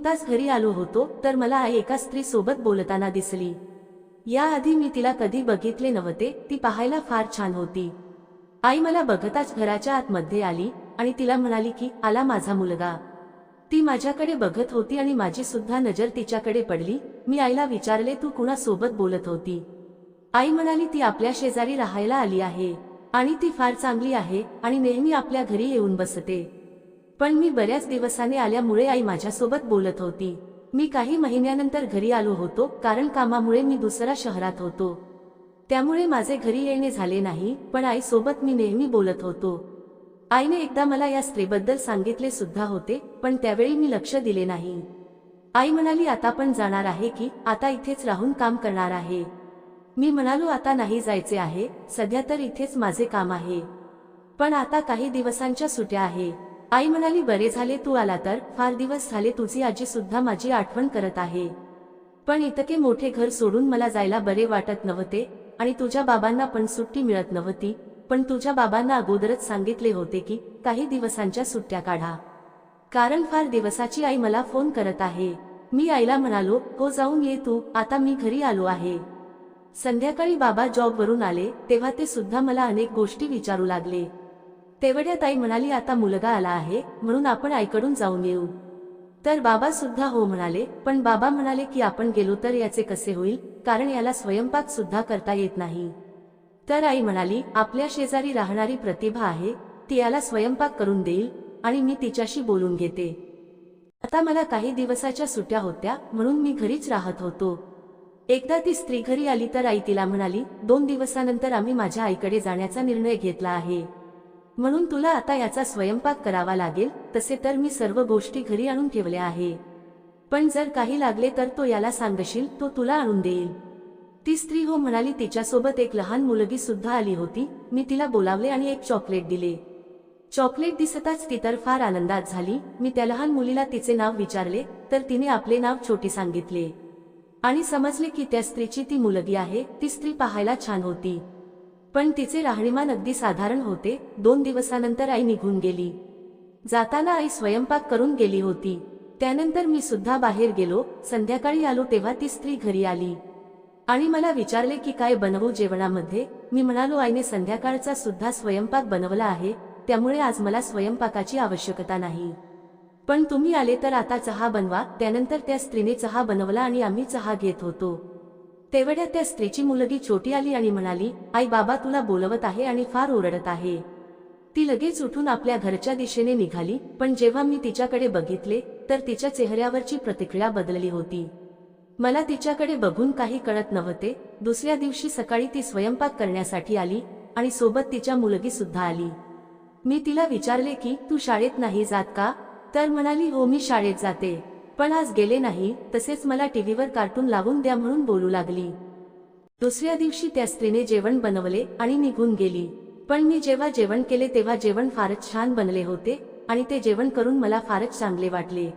नुकताच घरी आलो होतो तर मला आई एका स्त्री सोबत बोलताना दिसली. याआधी मी तिला कधी बघितले नव्हते ती पाहायला फार छान होती. आई मला बघताच घराच्या आतमध्ये आली आणि तिला म्हणाली की आला माझा मुलगा. ती माझ्याकडे बघत होती आणि माझी सुद्धा नजर तिच्याकडे पडली. मी आईला विचारले तू कुणासोबत बोलत होती? आई म्हणाली ती आपल्या शेजारी राहायला आली आहे आणि ती फार चांगली आहे आणि नेहमी आपल्या घरी येऊन बसते. पण मी बऱ्याच दिवसाने आल्यामुळे आई माझ्यासोबत बोलत होती. मी काही महिन्यानंतर घरी आलो होतो कारण कामामुळे मी दुसऱ्या शहरात होतो. त्यामुळे माझे घरी येणे झाले नाही पण आईसोबत मी नेहमी बोलत होतो. आईने एकदा मला या स्त्रीबद्दल सांगितले सुद्धा होते पण त्यावेळी मी लक्ष दिले नाही. आई म्हणाली आता पण जाणार आहे की आता इथेच राहून काम करणार आहे. मी म्हणालो आता नाही जायचे आहे सध्या तर इथेच माझे काम आहे. पण आता काही दिवसांच्या सुट्या आहे. आई म्हणाली बरे झाले तू आला तर. फार दिवस झाले तुझी आजी सुद्धा माझी आठवण करत आहे. पण इतके मोठे घर सोडून मला जायला बरे वाटत नव्हते आणि तुझ्या बाबांना पण सुट्टी मिळत नव्हती. पण तुझ्या बाबांना अगोदरच सांगितले होते की काही दिवसांच्या सुट्ट्या काढा. कारण फार दिवसाची आई मला फोन करत आहे. मी आईला म्हणालो हो जाऊन ये तू. आता मी घरी आलो आहे. संध्याकाळी बाबा जॉबवरून आले तेव्हा ते सुद्धा मला अनेक गोष्टी विचारू लागले. तेवढ्यात आई म्हणाली आता मुलगा आला आहे म्हणून आपण आईकडून जाऊन येऊ. तर बाबा सुद्धा हो म्हणाले पण बाबा म्हणाले की आपण गेलो तर याचे कसे होईल? कारण याला स्वयंपाक सुद्धा करता येत नाही. तर आई म्हणाली आपल्या शेजारी राहणारी प्रतिभा आहे ती याला स्वयंपाक करून देईल आणि मी तिच्याशी बोलून घेते. आता मला काही दिवसाच्या सुट्या होत्या म्हणून मी घरीच राहत होतो. एकदा ती स्त्री घरी आली तर आई तिला म्हणाली दोन दिवसानंतर आम्ही माझ्या आईकडे जाण्याचा निर्णय घेतला आहे. म्हणून तुला आता याचा स्वयंपाक करावा लागेल तसे तर मी सर्व गोष्टी घरी आणून ठेवल्या आहे. पण जर काही लागले तर तो याला सांगशील तो तुला आणून देईल. ती स्त्री हो म्हणाली तिच्यासोबत एक लहान मुलगी सुद्धा आली होती मी तिला बोलावले आणि एक चॉकलेट दिले. चॉकलेट दिसताच ती तर फार आनंदात झाली मी त्या लहान मुलीला तिचे नाव विचारले तर तिने आपले नाव छोटी सांगितले. आणि समजले की त्या स्त्रीची ती मुलगी आहे ती स्त्री पाहायला छान होती. पण तिचे राहणीमान अगदी साधारण होते. दोन दिवसानंतर आई निघून गेली. जाताना आई स्वयंपाक करून गेली होती. त्यानंतर मी सुद्धा बाहेर गेलो. संध्याकाळी आलो तेव्हा ती स्त्री घरी आली. आणि मला विचारले की काय बनवू जेवणामध्ये? मी म्हणालो आईने संध्याकाळचा सुद्धा स्वयंपाक बनवला आहे. त्यामुळे आज मला स्वयंपाकाची आवश्यकता नाही. पण तुम्ही आले तर आता चहा बनवा. त्यानंतर त्या स्त्रीने चहा बनवला आणि आम्ही चहा घेत होतो. तेवढ्या त्या स्त्रीची मुलगी छोटी आली आणि म्हणाली आई बाबा तुला बोलवत आहे आणि फार ओरडत आहे. ती लगेच उठून आपल्या घरच्या दिशेने निघाली पण जेव्हा मी तिच्याकडे बघितले तर तिच्या चेहऱ्यावरची प्रतिक्रिया बदलली होती. मला तिच्याकडे बघून काही कळत नव्हते. दुसऱ्या दिवशी सकाळी ती स्वयंपाक करण्यासाठी आली आणि सोबत तिच्या मुलगी सुद्धा आली. मी तिला विचारले की तू शाळेत नाही जात का? तर म्हणाली हो मी शाळेत जाते. पण आज गेले नाही तसेच मला टीव्हीवर कार्टून लावून द्या म्हणून बोलू लागली. दुसऱ्या दिवशी त्या स्त्रीने जेवण बनवले आणि निघून गेली. पण मी जेव्हा जेवण केले तेव्हा जेवण फारच छान बनले होते आणि ते जेवण करून मला फारच चांगले वाटले.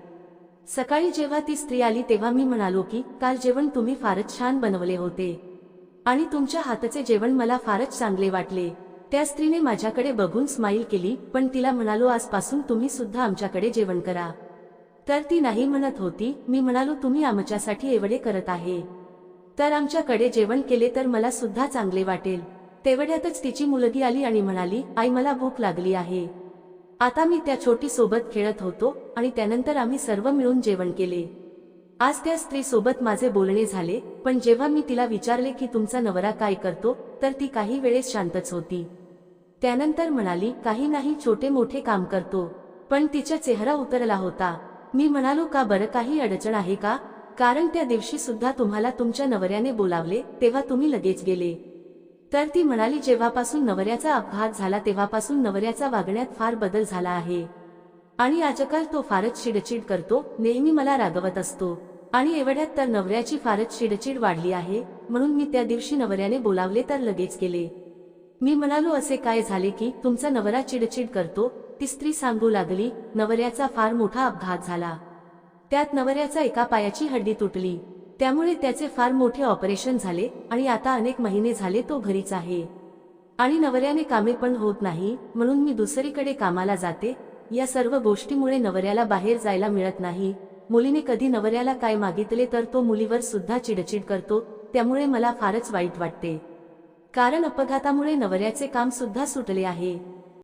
सकाळी जेव्हा ती स्त्री आली तेव्हा मी म्हणालो की काल जेवण तुम्ही फारच छान बनवले होते. आणि तुमच्या हाताचे जेवण मला फारच चांगले वाटले. त्या स्त्रीने माझ्याकडे बघून स्माईल केली पण तिला म्हणालो आजपासून तुम्ही सुद्धा आमच्याकडे जेवण करा. तर ती नाही म्हणत होती मी म्हणालो तुम्ही आमच्यासाठी एवढे करत आहे. तर आमच्याकडे जेवण केले तर मला सुद्धा चांगले वाटेल. तेवढ्यातच तिची मुलगी आली आणि म्हणाली आई मला भूक लागली आहे. आता मी त्या छोटी सोबत खेळत होतो आणि त्यानंतर आम्ही सर्व मिळून जेवण केले. आज त्या स्त्रीसोबत माझे बोलणे झाले पण जेव्हा मी तिला विचारले की तुमचा नवरा काय करतो तर ती काही वेळेस शांतच होती. त्यानंतर म्हणाली काही नाही छोटे मोठे काम करतो. पण तिचा चेहरा उतरला होता. मी म्हणालो का बरं? काही अडचण आहे का? कारण त्या दिवशी सुद्धा तुम्हाला तुमच्या नवऱ्याने बोलावले तेव्हा तुम्ही लगेच गेले. तर ती म्हणाली जेव्हापासून नवऱ्याचा अपघात झाला तेव्हापासून नवऱ्याचा वागण्यात फार बदल झाला आहे. आणि आजकाल तो फारच चिडचिड करतो नेहमी मला रागवत असतो. आणि एवढ्यात तर नवऱ्याची फारच चिडचिड वाढली आहे म्हणून मी त्या दिवशी नवऱ्याने बोलावले तर लगेच गेले. मी म्हणालो असे काय झाले की तुमचा नवरा चिडचिड करतो ती स्त्री सांगू लागली नवऱ्याचा फार मोठा अपघात झाला. त्यात नवऱ्याचा एका पायाची हड्डी तुटली. त्यामुळे त्याचे फार मोठे ऑपरेशन झाले आणि आता अनेक महिने झाले तो घरीच आहे. आणि नवऱ्याने कामे पण होत नाही म्हणून मी दुसरीकडे कामाला जाते. या सर्व गोष्टीमुळे नवऱ्याला बाहेर जायला मिळत नाही. मुलीने कधी नवऱ्याला काय मागितले तर तो मुलीवर सुद्धा चिडचिड करतो त्यामुळे मला फारच वाईट वाटते. कारण अपघातामुळे नवऱ्याचे काम सुद्धा सुटले आहे.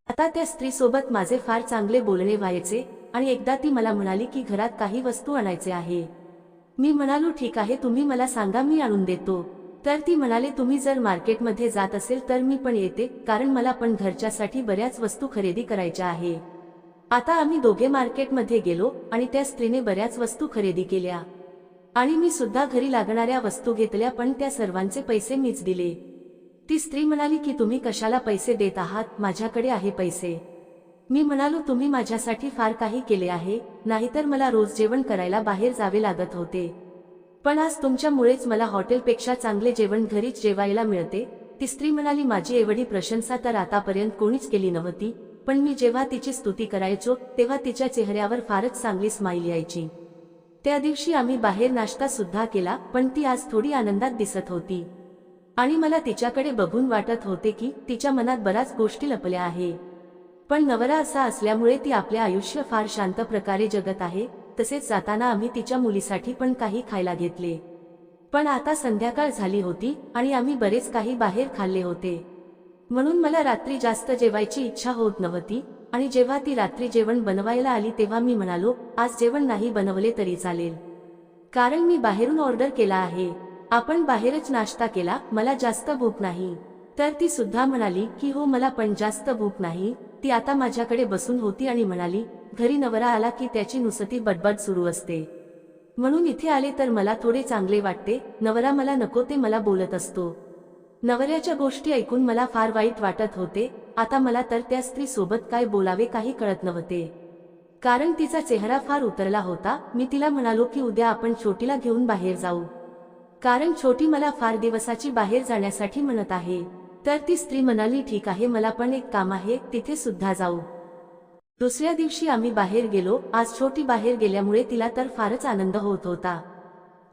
आता त्या स्त्रीसोबत माझे फार चांगले बोलणे व्हायचे आणि एकदा ती मला म्हणाली की घरात काही वस्तू आणायचे आहे. मी म्हणालो ठीक आहे तुम्ही मला सांगा मी आणून देतो. तर ती म्हणाले तुम्ही जर मार्केटमध्ये जात असेल तर मी पण येते कारण मला पण घरच्यासाठी बऱ्याच वस्तू खरेदी करायच्या आहे. आता आम्ही दोघे मार्केटमध्ये गेलो आणि त्या स्त्रीने बऱ्याच वस्तू खरेदी केल्या. आणि मी सुद्धा घरी लागणाऱ्या वस्तू घेतल्या पण त्या सर्वांचे पैसे मीच दिले. ती स्त्री म्हणाली की तुम्ही कशाला पैसे देत आहात? माझ्याकडे आहे पैसे. मी म्हणालो तुम्ही माझ्यासाठी फार काही केले आहे नाहीतर मला रोज जेवण करायला बाहेर जावे लागत होते. पण आज तुमच्यामुळेच मला हॉटेलपेक्षा चांगले जेवण घरीच जेवायला मिळते. ती स्त्री म्हणाली माझी एवढी प्रशंसा तर आतापर्यंत कोणीच केली नव्हती पण मी जेव्हा तिची स्तुती करायचो तेव्हा तिच्या चेहऱ्यावर फारच चांगली स्माईल यायची. त्या दिवशी आम्ही बाहेर नाश्ता सुद्धा केला पण ती आज थोडी आनंदात दिसत होती. आणि मला तिच्याकडे बघून वाटत होते की तिच्या मनात बऱ्याच गोष्टी लपल्या आहे. पण नवरा असा असल्यामुळे ती आपले आयुष्य फार शांत प्रकारे जगत आहे तसेच जाताना आम्ही तिच्या मुलीसाठी पण काही खायला घेतले. पण आता संध्याकाळ झाली होती आणि आम्ही बरेच काही बाहेर खाल्ले होते. म्हणून मला रात्री जास्त जेवायची इच्छा होत नव्हती आणि जेव्हा ती रात्री जेवण बनवायला आली तेव्हा मी म्हणालो आज जेवण नाही बनवले तरी चालेल. कारण मी बाहेरून ऑर्डर केला आहे. आपण बाहेरच नाश्ता केला मला जास्त भूक नाही. तर ती सुद्धा म्हणाली की हो मला पण जास्त भूक नाही. ती आता माझ्याकडे बसून होती आणि म्हणाली घरी नवरा आला की त्याची नुसती बडबड सुरू असते. म्हणून इथे आले तर मला थोडे चांगले वाटते नवरा मला नको ते मला बोलत असतो. नवऱ्याच्या गोष्टी ऐकून मला फार वाईट वाटत होते आता मला तर त्या स्त्री सोबत काय बोलावे काही कळत नव्हते. कारण तिचा चेहरा फार उतरला होता मी तिला म्हणालो की उद्या आपण छोटीला घेऊन बाहेर जाऊ. कारण छोटी मला फार दिवसाची बाहेर जाण्यासाठी म्हणत आहे. तर ती स्त्री म्हणाली ठीक आहे मला पण एक काम आहे तिथे सुद्धा जाऊ. दुसऱ्या दिवशी आम्ही बाहेर गेलो. आज छोटी बाहेर गेल्यामुळे तिला तर फारच आनंद होत होता.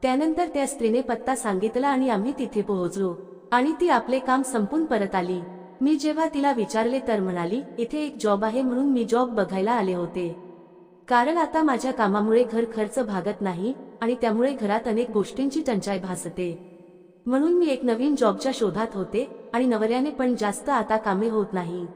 त्यानंतर त्या स्त्रीने पत्ता सांगितला आणि आम्ही तिथे पोहोचलो. आणि ती आपले काम संपून परत आली. मी जेव्हा तिला विचारले तर म्हणाली इथे एक जॉब आहे म्हणून मी जॉब बघायला आले होते. कारण आता माझ्या कामामुळे घर खर्च भागत नाही आणि त्यामुळे घरात अनेक गोष्टींची टंचाई भासते. म्हणून मी एक नवीन जॉबच्या शोधात होते आणि नवऱ्याने पण जास्त आता कामे होत नाही.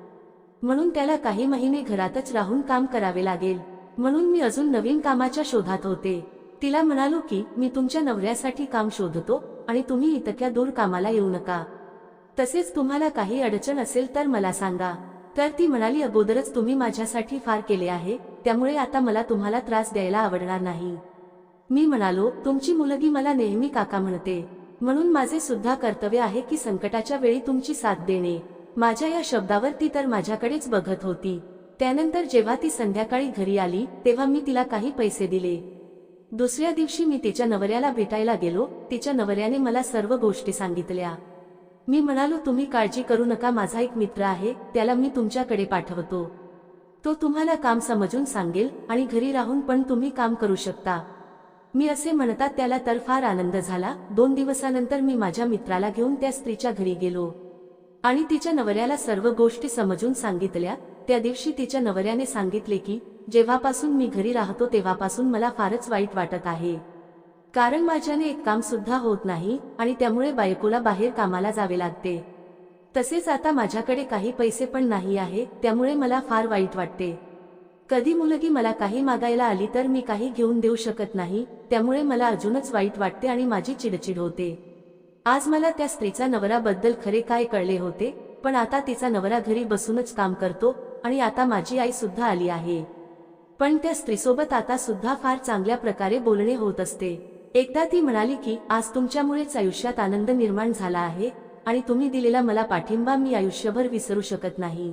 म्हणून त्याला काही महिने घरातच राहून काम करावे लागेल. म्हणून मी अजून नवीन कामाच्या शोधात होते. तिला म्हणालो की मी तुमच्या नवऱ्यासाठी काम शोधतो आणि तुम्ही इतक्या दूर कामाला येऊ नका. तसेच तुम्हाला काही अडचण असेल तर मला सांगा. तर ती म्हणाली अगोदरच तुम्ही माझ्यासाठी फार केले आहे त्यामुळे आता मला तुम्हाला त्रास द्यायला आवडणार नाही. मी म्हणालो तुमची मुलगी मला नेहमी काका म्हणते. म्हणून माझे सुद्धा कर्तव्य आहे की संकटाच्या वेळी तुमची साथ देणे. माझ्या या शब्दावर ती तर माझ्याकडेच बघत होती. त्यानंतर जेव्हा ती संध्याकाळी घरी आली तेव्हा मी तिला काही पैसे दिले. दुसऱ्या दिवशी मी तिच्या नवऱ्याला भेटायला गेलो तिच्या नवऱ्याने मला सर्व गोष्टी सांगितल्या. मी म्हणालो तुम्ही काळजी करू नका माझा एक मित्र आहे त्याला मी तुमच्याकडे पाठवतो. तो तुम्हाला काम समजून सांगेल आणि घरी राहून पण तुम्ही काम करू शकता. मी असे म्हणतात त्याला तर फार आनंद झाला. दोन दिवसानंतर मी माझ्या मित्राला घेऊन त्या स्त्रीच्या घरी गेलो. आणि तिच्या नवऱ्याला सर्व गोष्टी समजून सांगितल्या. त्या दिवशी तिच्या नवऱ्याने सांगितले की जेव्हापासून मी घरी राहतो तेव्हापासून मला फारच वाईट वाटत आहे. कारण माझ्याने एक काम सुद्धा होत नाही आणि त्यामुळे बायकोला बाहेर कामाला जावे लागते. तसेच आता माझ्याकडे काही पैसे पण नाही आहे त्यामुळे मला फार वाईट वाटते. कधी मुलगी मला काही मागायला आली तर मी काही घेऊन देऊ शकत नाही त्यामुळे मला अजूनच वाईट वाटते आणि माझी चिडचिड होते. आज मला त्या स्त्रीचा नवराबद्दल खरे काय कळले होते पण आता तिचा नवरा घरी बसूनच काम करतो आणि आता माझी आई सुद्धा आली आहे. पण त्या स्त्रीसोबत आता सुद्धा फार चांगल्या प्रकारे बोलणे होत असते. एकदा ती म्हणाली की आज तुमच्यामुळेच आयुष्यात आनंद निर्माण झाला आहे आणि तुम्ही दिलेला मला पाठिंबा मी आयुष्यभर विसरू शकत नाही.